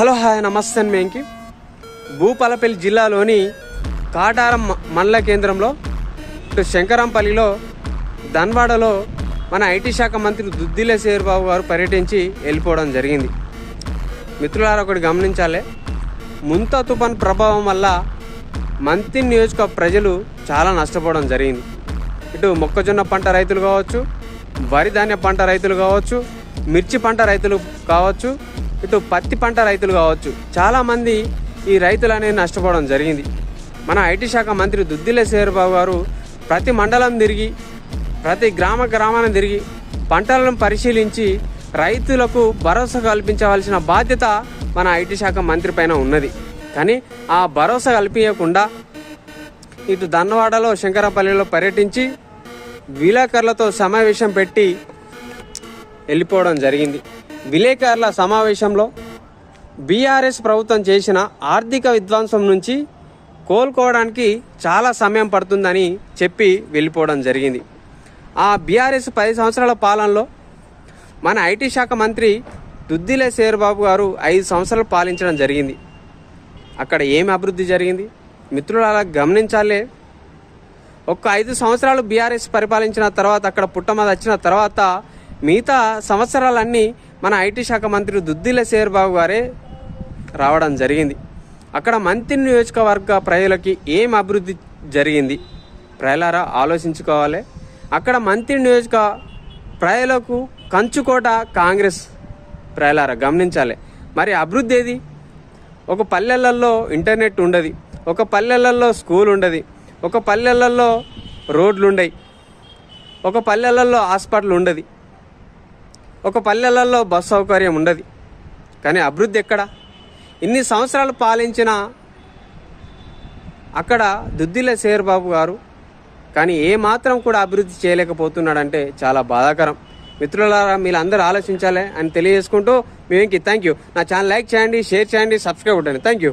Hello hi నమస్తే మేంకి. భూపాలపల్లి జిల్లాలోని కాటారం మండల కేంద్రంలో ఇటు శంకరంపల్లిలో ధన్వాడలో మన ఐటీ శాఖ మంత్రి దుద్దిల బాబు గారు పర్యటించి వెళ్ళిపోవడం జరిగింది. మిత్రులారా ఒకటి గమనించాలి. ముంత తుఫాన్ ప్రభావం వల్ల మంత్రి నియోజక ప్రజలు చాలా నష్టపోవడం జరిగింది. ఇటు మొక్కజొన్న పంట రైతులు కావచ్చు వరి ధాన్య పంట రైతులు కావచ్చు మిర్చి పంట రైతులు కావచ్చు ఇటు పత్తి పంట రైతులు కావచ్చు. చాలామంది ఈ రైతులు అనేది నష్టపోవడం జరిగింది. మన ఐటీ శాఖ మంత్రి దుద్దిల శేరబాబు గారు ప్రతి మండలం తిరిగి ప్రతి గ్రామ గ్రామాన్ని తిరిగి పంటలను పరిశీలించి రైతులకు భరోసా కల్పించవలసిన బాధ్యత మన ఐటీ శాఖ మంత్రి పైన ఉన్నది. కానీ ఆ భరోసా కల్పించకుండా ఇటు దన్నవాడలో శంకరపల్లిలో పర్యటించి విలేకరులతో సమావేశం పెట్టి వెళ్ళిపోవడం జరిగింది. విలేకరుల సమావేశంలో బీఆర్ఎస్ ప్రభుత్వం చేసిన ఆర్థిక విధ్వంసం నుంచి కోలుకోవడానికి చాలా సమయం పడుతుందని చెప్పి వెళ్ళిపోవడం జరిగింది. ఆ బీఆర్ఎస్ పది సంవత్సరాల పాలనలో మన ఐటీ శాఖ మంత్రి దుద్దిలే శేర్బాబు గారు ఐదు సంవత్సరాలు పాలించడం జరిగింది. అక్కడ ఏమి అభివృద్ధి జరిగింది? మిత్రులు అలా గమనించాలే. ఒక్క ఐదు సంవత్సరాలు బీఆర్ఎస్ పరిపాలించిన తర్వాత అక్కడ పుట్టమది వచ్చిన తర్వాత మిగతా సంవత్సరాలన్నీ మన ఐటీ శాఖ మంత్రి దుద్దిల శేర్బాబు గారే రావడం జరిగింది. అక్కడ మంత్రి నియోజకవర్గ ప్రజలకి ఏం అభివృద్ధి జరిగింది? ప్రజలారా ఆలోచించుకోవాలి. అక్కడ మంత్రి నియోజక ప్రజలకు కంచుకోట కాంగ్రెస్ ప్రజలారా గమనించాలి. మరి అభివృద్ధి ఏది? ఒక పల్లెలలో ఇంటర్నెట్ ఉండదు ఒక పల్లెలలో స్కూల్ ఉండదు ఒక పల్లెలలో రోడ్లు ఉండయి ఒక పల్లెలలో హాస్పిటల్ ఉండదు. ఒక పల్లెలలో బస్ సౌకర్యం ఉండదు. కానీ అభివృద్ధి ఎక్కడ? ఇన్ని సంవత్సరాలు పాలించిన అక్కడ దుద్దిల శేర్బాబు గారు కానీ ఏ మాత్రం కూడా అభివృద్ధి చేయలేకపోతున్నాడంటే చాలా బాధాకరం. మిత్రులారా మీరు అందరూ ఆలోచించాలి అని తెలియజేసుకుంటూ మేమేంకి థ్యాంక్ యూ నా ఛానల్ లైక్ చేయండి షేర్ చేయండి సబ్స్క్రైబ్ ఉండండి థ్యాంక్ యూ